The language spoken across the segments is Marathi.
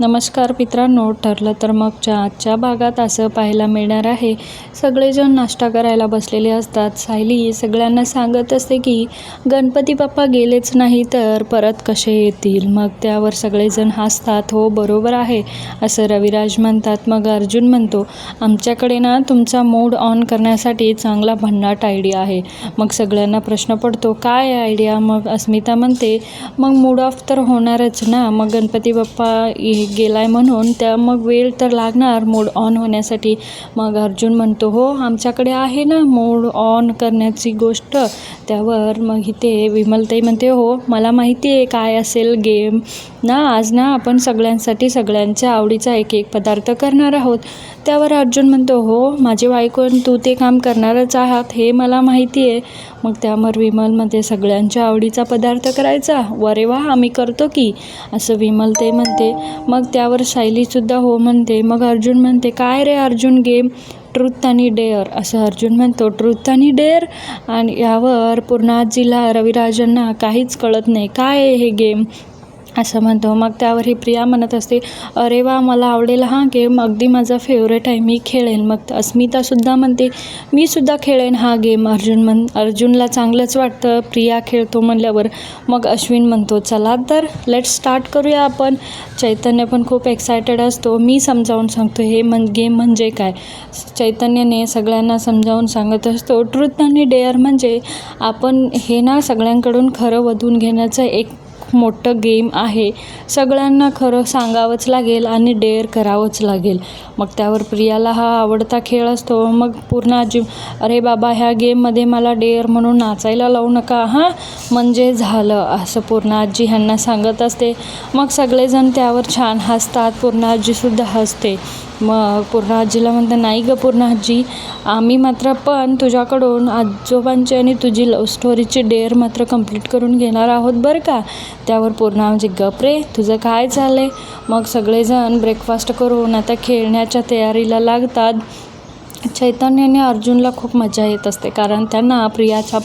नमस्कार मित्रांनो ठरलं तर मगच्या आजच्या भागात असं पाहायला मिळणार आहे. सगळेजण नाश्ता करायला बसलेले असतात. सायली सगळ्यांना सांगत असते की गणपती बाप्पा गेलेच नाही तर परत कसे येतील? मग त्यावर सगळेजण हसतात हो बरोबर आहे असं रविराज म्हणतात. मग अर्जुन म्हणतो आमच्याकडे ना तुमचा मूड ऑन करण्यासाठी चांगला भन्नाट आयडिया आहे. मग सगळ्यांना प्रश्न पडतो काय आयडिया? मग अस्मिता म्हणते मग मूड ऑफ तर होणारच ना. मग गणपती बाप्पा गेला आहे म्हणून त्या मग वेळ तर लागणार मूड ऑन होण्यासाठी. मग अर्जुन म्हणतो हो आमच्याकडे आहे ना मूड ऑन करण्याची गोष्ट. त्यावर मग इथे विमलताई म्हणते हो मला माहिती आहे काय असेल गेम ना आज ना आपण सगळ्यांसाठी सगळ्यांच्या आवडीचा एक एक पदार्थ करणार आहोत. त्यावर अर्जुन म्हणतो हो माझे बायकोन तू ते काम करणारच आहात हे मला माहिती आहे. मग त्यावर विमलमध्ये सगळ्यांच्या आवडीचा पदार्थ करायचा. वरे वा आम्ही करतो की असं विमल ते म्हणते. मग त्यावर सायलीसुद्धा हो म्हणते. मग अर्जुन म्हणते काय रे अर्जुन गेम? ट्रुथ आणि डेअर असं अर्जुन म्हणतो. ट्रुथ आणि डेअर? आणि यावर पूर्ण आजीला रविराजांना काहीच कळत नाही. काय आहे हे गेम? असं म्हणतो. मग त्यावर ही प्रिया म्हणत असते अरे वा मला आवडेल हा गेम. अगदी माझा फेवरेट आहे. मी खेळेन. मग अस्मितासुद्धा म्हणते मी सुद्धा खेळेन हा गेम. अर्जुन म्हण अर्जुनला चांगलंच वाटतं. प्रिया खेळतो म्हणल्यावर मग अश्विन म्हणतो चला तर लेट स्टार्ट करूया आपण. चैतन्य पण खूप एक्सायटेड असतो. मी समजावून सांगतो हे म्हण गेम म्हणजे काय? चैतन्याने सगळ्यांना समजावून सांगत असतो ट्रूथ आणि डेअर म्हणजे आपण हे ना सगळ्यांकडून खरं वधून घेण्याचं एक मोठं गेम आहे. सगळ्यांना खरं सांगावंच लागेल आणि डेअर करावंच लागेल. मग त्यावर प्रियाला हा आवडता खेळ असतो. मग पूर्ण आजी अरे बाबा ह्या गेममध्ये मला डेअर म्हणून नाचायला लावू नका. हां म्हणजे झालं असं पूर्ण आजी ह्यांना सांगत असते. मग सगळेजण त्यावर छान हसतात. पूर्ण आजीसुद्धा हसते. मग पूर्ण आजीला म्हणते नाही गं पूर्ण आजी आम्ही मात्र पण तुझ्याकडून आजोबांची आणि तुझी लव्ह स्टोरीची डेअर मात्र कंप्लीट करून घेणार आहोत बरं का? त्यावर पूर्ण म्हणजे गप रे तुझं काय झालं आहे मग सगळेजण ब्रेकफास्ट करून आता खेळण्याच्या तयारीला लागतात. चैतन्य आणि अर्जुनला खूप मजा येत असते कारण त्यांना प्रियाच्या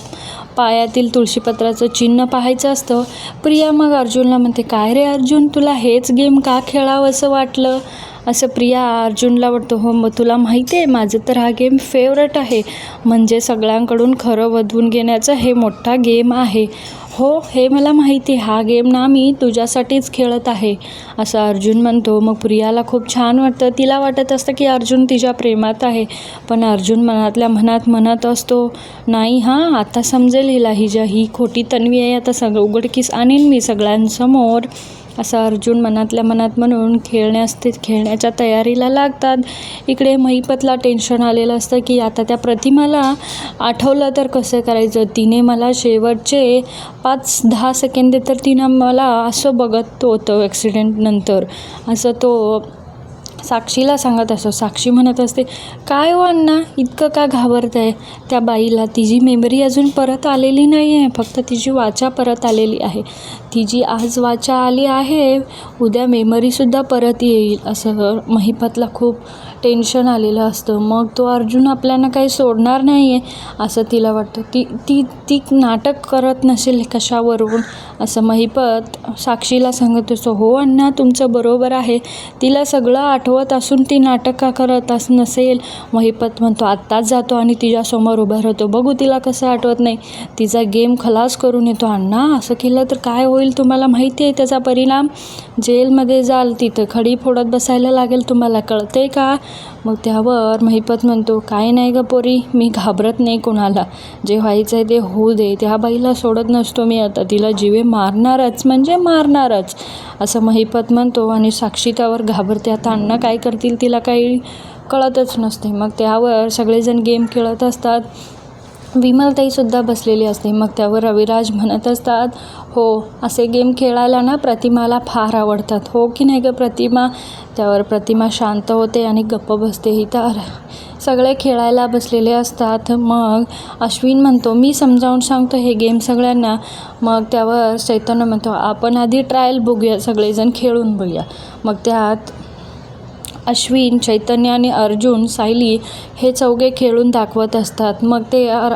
पायातील तुळशीपत्राचं चिन्ह पाहायचं असतं. प्रिया मग अर्जुनला म्हणते काय रे अर्जुन तुला हेच गेम का खेळावं असं वाटलं? असं प्रिया अर्जुनला वाटतं हो मग तुला माहिती आहे माझं तर हा गेम फेवरेट आहे. म्हणजे सगळ्यांकडून खरं वधवून घेण्याचं हे मोठा गेम आहे. हो हे मला माहिती आहे हा गेम ना मी तुझ्यासाठीच खेळत आहे. असं अर्जुन म्हणतो. मग प्रियाला खूप छान वाटतं. तिला वाटत असतं की अर्जुन तिच्या प्रेमात आहे. पण अर्जुन मनातल्या मनात म्हणत असतो नाही हां आता समजेल हिला. हिजा ही खोटी तन्वी आहे. आता सगळं उघडकीस आणीन मी सगळ्यांसमोर. असं अर्जुन मनातल्या मनात म्हणून खेळण्यास ते खेळण्याच्या तयारीला लागतात. इकडे महिपतला टेन्शन आलेलं असतं की आता त्या प्रतिमाला आठवलं तर कसं करायचं? तिने मला शेवटचे पाच दहा सेकंद तर तिनं मला असं बघत होतं ॲक्सिडेंटनंतर असं तो साक्षीला सांगत असतो साक्षी म्हणत असते काय हो अण्णा इतकं का घाबरत आहे त्या बाईला तिची मेमरी अजून परत आलेली नाही आहे फक्त तिची वाचा परत आलेली आहे. तिची आज वाचा आली आहे उद्या मेमरीसुद्धा परत येईल असं महिपतला खूप टेन्शन आलेलं असतं. मग तो अर्जुन आपल्याला काही सोडणार नाही आहे असं तिला वाटतं. ती ती ती नाटक करत नसेल कशावरून असं महिपत साक्षीला सांगत असतो हो अण्णा तुमचं बरोबर आहे. तिला सगळं आठवत असून ती नाटक का करत अस नसेल. महिपत म्हणतो आत्ताच जातो आणि तिच्यासमोर उभा राहतो. बघू तिला कसं आठवत नाही. तिचा गेम खलास करून येतो. अण्णा असं केलं तर काय होईल तुम्हाला माहिती आहे त्याचा परिणाम? जेलमध्ये जाल तिथं. खडी फोडत बसायला लागेल तुम्हाला. कळते का? मग त्यावर महिपत म्हणतो काय नाही ग पोरी मी घाबरत नाही कोणाला. जे व्हायचं आहे ते होऊ दे. त्या बाईला सोडत नसतो मी आता. तिला जीवे मारणारच म्हणजे मारणारच. असं महिपत म्हणतो आणि साक्षी त्यावर घाबरते. आता अण्णा काय करतील तिला काही कळतच नसते. मग त्यावर सगळेजण गेम खेळत असतात. विमलताईसुद्धा बसलेली असते. मग त्यावर रविराज म्हणत असतात हो असे गेम खेळायला ना प्रतिमाला फार आवडतात. हो की नाही ग प्रतिमा? त्यावर प्रतिमा शांत होते आणि गप्प बसते ही तर. सगळे खेळायला बसलेले असतात. मग अश्विन म्हणतो मी समजावून सांगतो हे गेम सगळ्यांना. मग त्यावर चैतन्य म्हणतो आपण आधी ट्रायल बघूया सगळेजण खेळून बघूया. मग त्यात अश्विन चैतन्य आणि अर्जुन सायली हे चौघे खेळून दाखवत असतात. मग ते अर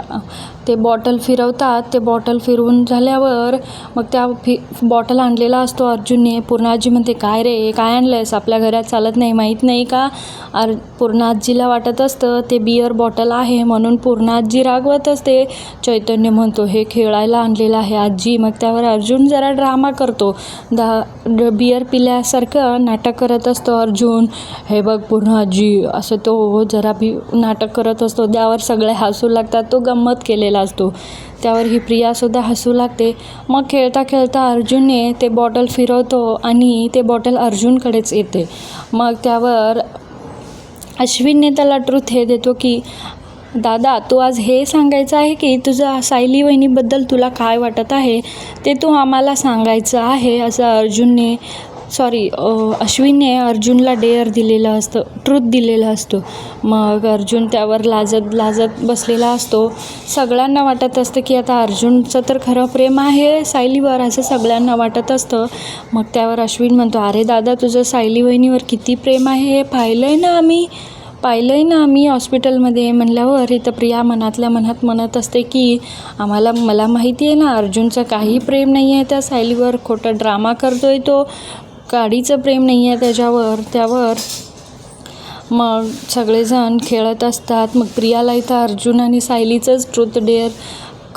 ते बॉटल फिरवतात. ते बॉटल फिरवून झाल्यावर मग त्या फि बॉटल आणलेला असतो अर्जुनने. पूर्णाजी म्हणते काय रे? काय आणलं आहेस आपल्या घरात चालत नाही माहीत नाही का? अर पूर्णाजीला वाटत असतं ते बियर बॉटल आहे. म्हणून पूर्णाजी रागवत असते. चैतन्य म्हणतो हे खेळायला आणलेलं आहे आजी. मग त्यावर अर्जुन जरा ड्रामा करतो. दा ड- बियर पिल्यासारखं नाटक करत असतो अर्जुन. हे बघ पूर्णाजी असं तो जरा बी नाटक करत असतो त्यावर सगळे हसू लागतात. तो गंमत केलेला असतो. त्यावर ही प्रियासुद्धा हसू लागते. मग खेळता खेळता अर्जुनने ते बॉटल फिरवतो आणि ते बॉटल अर्जुनकडेच येते. मग त्यावर अश्विनने त्याला ट्रूथ हे देतो की दादा तू आज हे सांगायचं आहे की तुझा सायली वहिनीबद्दल तुला काय वाटत आहे? ते तू आम्हाला सांगायचं आहे असं अर्जुनने सॉरी अश्विनने अर्जुनला डेअर दिलेलं असतं ट्रूथ दिलेलं असतो. मग अर्जुन त्यावर लाजत लाजत बसलेला असतो. सगळ्यांना वाटत असतं की आता अर्जुनचं तर खरं प्रेम आहे सायलीवर असं सगळ्यांना वाटत असतं. मग त्यावर अश्विन म्हणतो अरे दादा तुझं सायली वहिनीवर किती प्रेम आहे? हे पाहिलं आहे ना आम्ही पाहिलं आहे ना आम्ही हॉस्पिटलमध्ये. म्हणल्यावर इथं प्रिया मनातल्या मनात म्हणत असते की आम्हाला मला माहिती आहे ना अर्जुनचं काही प्रेम नाही आहे त्या सायलीवर. खोटं ड्रामा करतो आहे तो काडीचं प्रेम नाही आहे त्याच्यावर त्यावर मग सगळेजण खेळत असतात. मग प्रियाला इथं अर्जुन आणि सायलीचंच ट्रूथ डेअर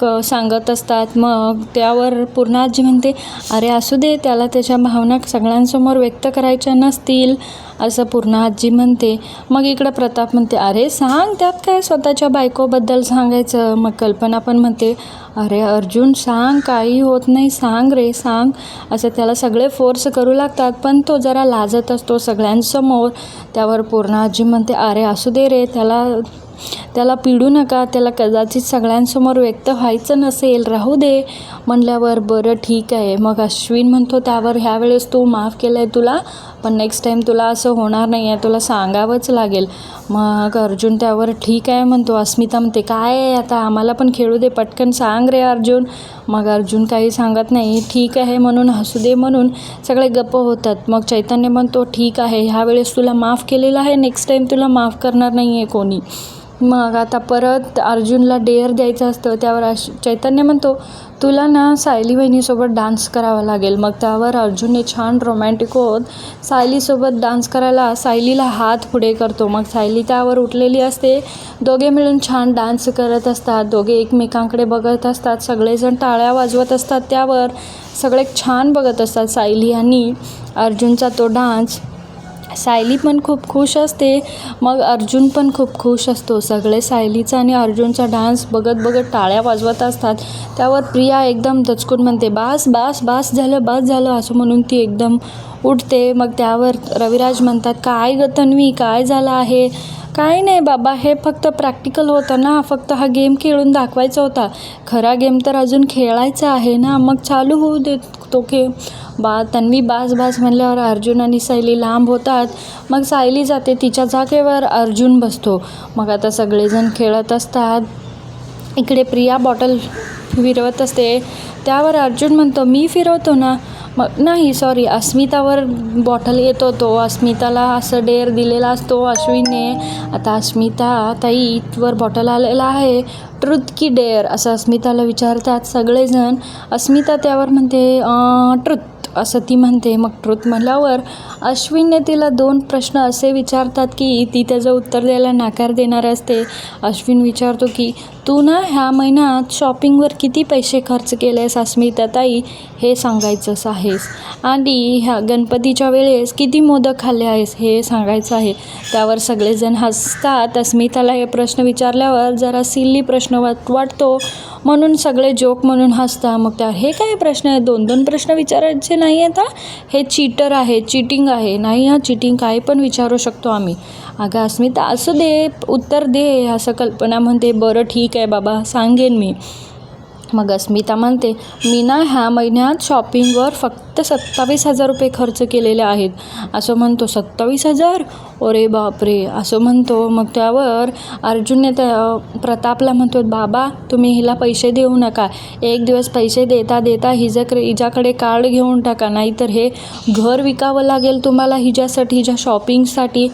क सांगत असतात. मग त्यावर पूर्ण आजी म्हणते अरे असू दे त्याला त्याच्या भावना सगळ्यांसमोर व्यक्त करायच्या नसतील असं पूर्ण आजी म्हणते. मग इकडं प्रताप म्हणते अरे सांग त्यात काय स्वतःच्या बायकोबद्दल सांगायचं? मग कल्पना पण म्हणते अरे अर्जुन सांग काही होत नाही सांग रे सांग. असं त्याला सगळे फोर्स करू लागतात पण तो जरा लाजत असतो सगळ्यांसमोर. त्यावर पूर्ण आजी म्हणते अरे असू दे रे त्याला त्याला पिडू नका त्याला कदाचित सगळ्यांसमोर व्यक्त व्हायचं नसेल राहू दे. म्हणल्यावर बरं ठीक आहे. मग अश्विन म्हणतो त्यावर ह्यावेळेस तू माफ केलं आहे तुला पण नेक्स्ट टाईम तुला असं होणार नाही आहे तुला सांगावंच लागेल. मग अर्जुन त्यावर ठीक आहे म्हणतो अस्मिता म्हणते काय आहे आता? आम्हाला पण खेळू दे पटकन सांग रे अर्जुन. मग अर्जुन काही सांगत नाही ठीक आहे म्हणून हसू दे म्हणून सगळे गप्प होतात. मग चैतन्य म्हणतो ठीक आहे ह्यावेळेस तुला माफ केलेलं आहे नेक्स्ट टाईम तुला माफ करणार नाही आहे कोणी. मग आता परत अर्जुनला डेअर द्यायचं असतं त्यावर अश चैतन्य म्हणतो तुला ना सायली वहिनीसोबत डान्स करावा लागेल. मग त्यावर अर्जुनने छान रोमॅन्टिक होत सायलीसोबत डान्स करायला सायलीला हात पुढे करतो. मग सायली त्यावर उठलेली असते दोघे मिळून छान डान्स करत असतात दोघे एकमेकांकडे बघत असतात सगळेजण टाळ्या वाजवत असतात त्यावर सगळे छान बघत असतात सायली आणि अर्जुनचा तो डान्स. सायली पण खूप खुश असते. मग अर्जुन पण खूप खुश असतो. सगळे सायलीचा आणि अर्जुनचा डान्स बघत बघत टाळ्या वाजवत असतात. त्यावर प्रिया एकदम दचकून म्हणते बास बास बास झालं बास झालं असं म्हणून ती एकदम उठते मग त्यावर रविराज म्हणतात काय ग तन्वी काय झालं आहे? काय नाही बाबा हे फक्त प्रॅक्टिकल होतं ना फक्त हा गेम खेळून दाखवायचा होता. खरा गेम तर अजून खेळायचा आहे ना मग चालू होऊ दे तो गेम बा तन्वी बास बास म्हणल्यावर अर्जुन आणि सायली लांब होतात. मग सायली जाते तिच्या जागेवर अर्जुन बसतो. मग आता सगळेजण खेळत असतात. इकडे प्रिया बॉटल फिरवत असते. त्यावर अर्जुन म्हणतो मी फिरवतो ना? मग नाही सॉरी अस्मितावर बॉटल येतो तो. अस्मिताला असं डेअर दिलेला असतो अश्विनने. आता अस्मिता ताईवर बॉटल आलेला आहे. ट्रुथ की डेअर असं अस्मिताला विचारतात सगळेजण. अस्मिता त्यावर म्हणते ट्रुथ असं ती म्हणते. मग ट्रुथ म्हणल्यावर अश्विनने तिला दोन प्रश्न असे विचारतात की ती त्याचं उत्तर द्यायला नाकार देणार असते. अश्विन विचारतो की तू ना ह्या महिन्यात शॉपिंगवर किती पैसे खर्च केले अस्मिता ताई हे सांगायचंच आहेस. आणि ह्या गणपतीच्या वेळेस किती मोदक खाल्ले आहेस हे सांगायचं आहे. त्यावर सगळेजण हसतात. अस्मिताला हे प्रश्न विचारल्यावर जरा सिल्ली प्रश्न वाट वाटतो. म्हणून सगळे जोक म्हणून हसता मग त्या हे काय प्रश्न आहे? दोन दोन प्रश्न विचारायचे नाही आहेत हे? चीटर आहे चिटिंग आहे. नाही हा चिटिंग काय पण विचारू शकतो आम्ही. अगं अस्मिता असं दे उत्तर दे असं कल्पना म्हणते. बरं ठीक आहे बाबा सांगेन मी. मग अस्मिता म्हणते मी ना ह्या महिन्यात शॉपिंगवर फक्त सत्तावीस हजार रुपये खर्च केलेले आहेत. असं म्हणतो. सत्तावीस हजार? अरे बापरे असं म्हणतो. मग त्यावर अर्जुनने त्या प्रतापला म्हणतो बाबा तुम्ही हिला पैसे देऊ नका. एक दिवस पैसे देता देता हिजाकडे हिच्याकडे कार्ड घेऊन टाका. नाहीतर हे घर विकावं लागेल तुम्हाला हिच्यासाठी हिच्या शॉपिंगसाठी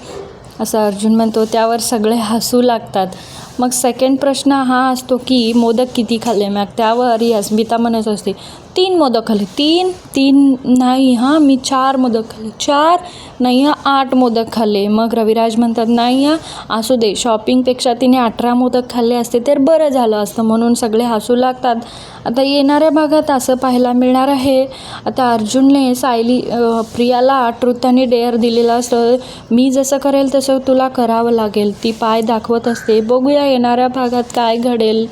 असं अर्जुन म्हणतो त्यावर सगळे हसू लागतात. मग सेकंड प्रश्न हा असतो की मोदक किती खाल्ले? मग त्यावर अस्मिता म्हणत असते. तीन मोदक खाल्ले. तीन तीन नाही हां मी चार मोदक खाल्ले. चार नाही हां आठ मोदक खाल्ले. मग रविराज म्हणतात नाही हां असू दे शॉपिंगपेक्षा तिने अठरा मोदक खाल्ले असते तर बरं झालं असतं म्हणून सगळे हसू लागतात. आता येणाऱ्या भागात असं पाहायला मिळणार आहे. आता अर्जुनने सायली प्रियाला ट्रुथ डेअर दिलेला असतं. मी जसं करेल तसं तुला करावं लागेल. ती पाय दाखवत असते. बघूया येणाऱ्या भागात काय घडेल.